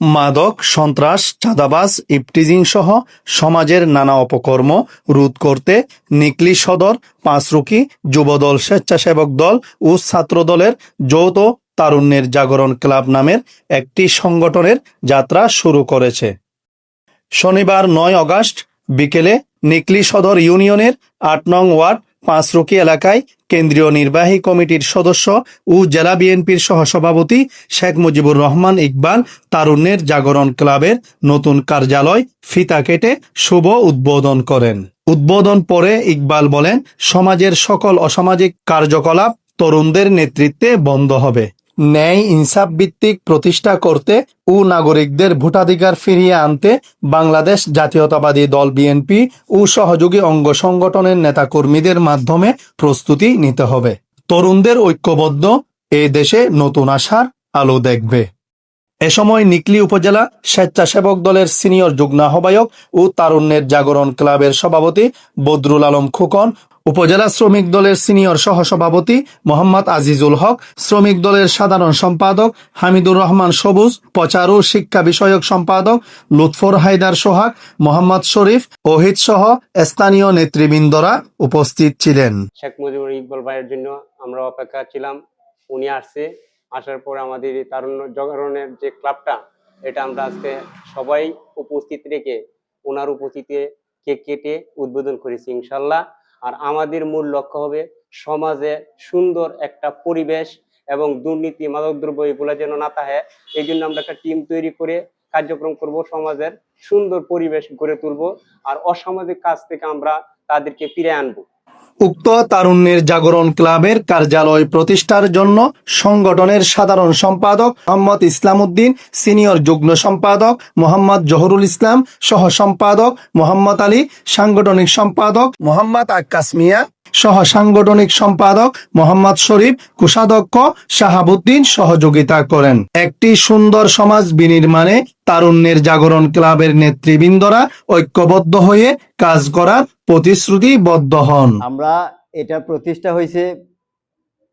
মাদক, সন্ত্রাস, চাঁদাবাজ, ইপটিজিং সহ সমাজের নানা অপকর্ম রোধ করতে নিকলি সদর পাঁচরুকি যুবদল স্বেচ্ছাসেবক দল ও ছাত্রদলের যৌথ তারুণ্যের জাগরণ ক্লাব নামের একটি সংগঠনের যাত্রা শুরু করেছে। শনিবার নয় আগস্ট বিকেলে নিকলি সদর ইউনিয়নের আট নং ওয়ার্ড পাঁচরুকি এলাকায় কেন্দ্রীয় নির্বাহী কমিটির সদস্য ও জেলা বিএনপির সহসভাপতি শেখ মুজিবুর রহমান ইকবাল তারুণ্যের জাগরণ ক্লাবের নতুন কার্যালয় ফিতা কেটে শুভ উদ্বোধন করেন। উদ্বোধন পরে ইকবাল বলেন, সমাজের সকল অসামাজিক কার্যকলাপ তরুণদের নেতৃত্বে বন্ধ হবে। ন্যায় ইনসাফ ভিত্তিক প্রতিষ্ঠা করতে ও নাগরিকদের ভোটাধিকার ফিরিয়ে আনতে বাংলাদেশ জাতীয়তাবাদী দল বিএনপি ও সহযোগী অঙ্গ সংগঠনের নেতাকর্মীদের মাধ্যমে প্রস্তুতি নিতে হবে। তরুণদের ঐক্যবদ্ধ, এ দেশে নতুন আশার আলো দেখবে। এ সময় নিকলি উপজেলা স্বেচ্ছাসেবক দলের সিনিয়র যুগ্ম আহ্বায়ক ও তারুণ্যের জাগরণ ক্লাবের সভাপতি বদরুল আলম খোকন উপজেলা শ্রমিক দলের সিনিয়র সহসভাপতি মোহাম্মদ আজিজুল হক, শ্রমিক দলের সাধারণ সম্পাদক হামিদুর রহমান সবুজ, প্রচার ও শিক্ষা বিষয়ক সম্পাদক লুৎফর হায়দার সোহাগ, মোহাম্মদ শরীফ, ওহিদ সহ স্থানীয় নেতৃবৃন্দরা উপস্থিত ছিলেন। শেখ মুজিবুর ইকবাল ভাইয়ের জন্য আমরা অপেক্ষা ছিলাম। উনি আসছে। আসার পর আমাদের তারুণ্য জাগরণের যে ক্লাবটা, এটা আমরা আজকে সবাই উপস্থিত রেখে ওনার উপস্থিতিতে কেক কেটে উদ্বোধন করেছি, ইনশাল্লাহ। আর আমাদের মূল লক্ষ্য হবে সমাজে সুন্দর একটা পরিবেশ এবং দুর্নীতি, মাদকদ্রব্য এগুলো যেন না থাকে। এই জন্য আমরা একটা টিম তৈরি করে কার্যক্রম করব, সমাজের সুন্দর পরিবেশ গড়ে তুলব। আর অসামাজিক কাজ থেকে আমরা তাদেরকে ফিরে আনব। উক্ত তারুণ্যের জাগরণ ক্লাবের কার্যালয় প্রতিষ্ঠার জন্য সংগঠনের সাধারণ সম্পাদক মোহাম্মদ ইসলাম উদ্দিন সিনিয়র যুগ্ম সম্পাদক মোহাম্মদ জহরুল ইসলাম সহ সম্পাদক মোহাম্মদ আলী, সাংগঠনিক সম্পাদক মোহাম্মদ আকাশ মিয়া সহ সাংগঠনিক সম্পাদক মোহাম্মদ শরীফ, কোষাধ্যক্ষ শাহাবুদ্দিন সহযোগিতা করেন। একটি সুন্দর সমাজ বিনির্মাণে তারুণ্যের জাগরণ ক্লাবের নেতৃবৃন্দরা ঐক্যবদ্ধ হয়ে কাজ করার প্রতিশ্রুতিবদ্ধ হন। আমরা এটা প্রতিষ্ঠা হয়েছে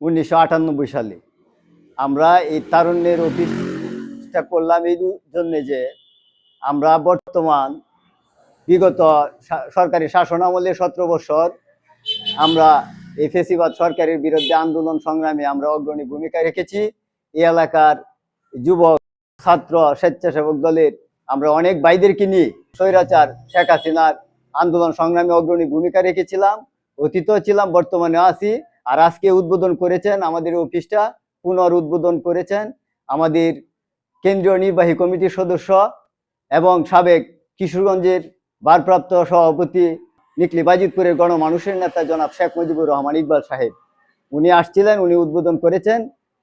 উনিশশো আটানব্বই সালে। আমরা এই তারুণ্যের অফিসটা করলাম এই জন্য যে আমরা বর্তমান বিগত সরকারি শাসন আমলে সতেরো বছর আমরা এই ফেসিবাদ সরকারের বিরুদ্ধে আন্দোলন সংগ্রামে আমরা অগ্রণী ভূমিকা রেখেছি। এই এলাকার যুবক, ছাত্র, স্বেচ্ছাসেবক দলের আমরা অনেক ভাইদেরকে নিয়ে স্বৈরাচার, শেখ হাসিনার আন্দোলন সংগ্রামে অগ্রণী ভূমিকা রেখেছিলাম, অতীতও ছিলাম বর্তমানে আছি। আর আজকে উদ্বোধন করেছেন আমাদের অফিসটা পুনর উদ্বোধন করেছেন আমাদের কেন্দ্রীয় নির্বাহী কমিটির সদস্য এবং সাবেক কিশোরগঞ্জের ভারপ্রাপ্ত সভাপতি নিকলি বাজিতপুরের গণমানুষের নেতা জনাব শেখ মুজিবুর রহমান ইকবাল সাহেব। উনি আসছিলেন, উনি উদ্বোধন করেছেন।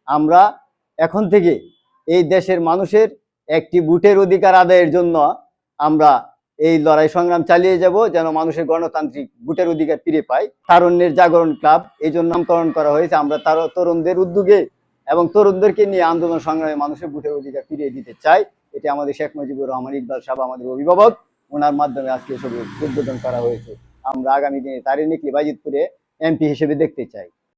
আমরা এখন থেকে এই দেশের মানুষের একটি ভোটের অধিকার আদায়ের জন্য আমরা এই লড়াই সংগ্রাম চালিয়ে যাব, যেন মানুষের গণতান্ত্রিক ভোটের অধিকার ফিরে পায়। তারুণ্যের জাগরণ ক্লাব এই জন্য নামকরণ করা হয়েছে। আমরা তার তরুণদের উদ্যোগে এবং তরুণদেরকে নিয়ে আন্দোলন সংগ্রামে মানুষের ভোটের অধিকার ফিরিয়ে দিতে চাই। এটি আমাদের শেখ মুজিবুর রহমান ইকবাল সাহেব, আমাদের অভিভাবক। ওনার মাধ্যমে আজকে এসব উদ্বোধন করা হয়েছে। আমরা আগামী দিনে তারিনিকলি বাজিতপুরে এমপি হিসেবে দেখতে চাই।